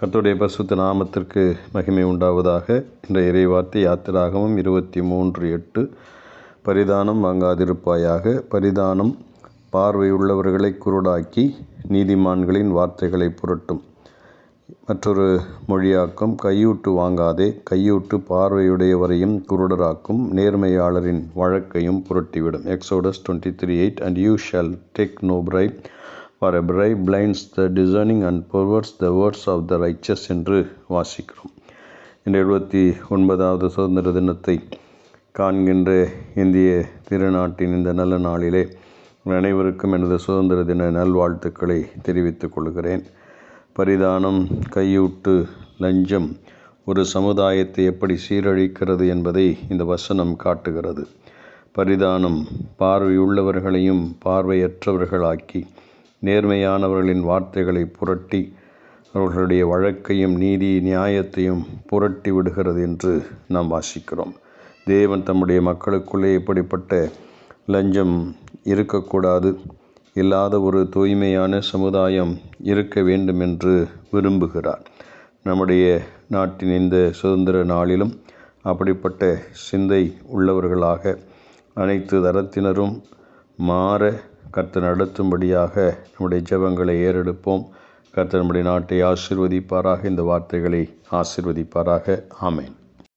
கர்த்தருடைய பசுத்த நாமத்திற்கு மகிமை உண்டாவதாக. இந்த இறைவார்த்தை யாத்திராகமும் இருபத்தி மூன்று எட்டு. பரிதானம் வாங்காதிருப்பாயாக. பரிதானம் பார்வையுள்ளவர்களை குருடாக்கி நீதிமான்களின் வார்த்தைகளை புரட்டும். மற்றொரு மொழியாக்கம் கையூட்டு வாங்காதே. கையூட்டு பார்வையுடையவரையும் குருடராக்கும் நேர்மையாளரின் வழக்கையும் புரட்டிவிடும். Exodus twenty three eight and you shall take no bribe for a bribe blinds the discerning and perverts the words of the righteous என்று வாசிக்கிறோம். இந்த எழுபத்தி ஒன்பதாவது சுதந்திர தினத்தை காண்கின்ற இந்திய திருநாட்டின் இந்த நல்ல நாளிலே அனைவருக்கும் எனது சுதந்திர தின நல்வாழ்த்துக்களை தெரிவித்துக் கொள்கிறேன். பரிதானம் கையூட்டு லஞ்சம் ஒரு சமுதாயத்தை எப்படி சீரழிக்கிறது என்பதை இந்த வசனம் காட்டுகிறது. பரிதானம் பார்வையுள்ளவர்களையும் பார்வையற்றவர்களாக்கி நேர்மையானவர்களின் வார்த்தைகளை புரட்டி அவர்களுடைய வழக்கையும் நீதி நியாயத்தையும் புரட்டி விடுகிறது என்று நாம் வாசிக்கிறோம். தேவன் தம்முடைய மக்களுக்குள்ளே இப்படிப்பட்ட லஞ்சம் இருக்கக்கூடாது. இல்லாத ஒரு தூய்மையான சமுதாயம் இருக்க வேண்டும் என்று விரும்புகிறார். நம்முடைய நாட்டின் இந்த சுதந்திர நாளிலும் அப்படிப்பட்ட சிந்தை உள்ளவர்களாக அனைத்து தரத்தினரும் மாற கர்த்தர் நடத்தும்படியாக நம்முடைய ஜெபங்களை ஏறெடுப்போம். கர்த்தர் நம்முடைய நாட்டை ஆசிர்வதிப்பாராக. இந்த வார்த்தைகளை ஆசிர்வதிப்பாராக. ஆமேன்.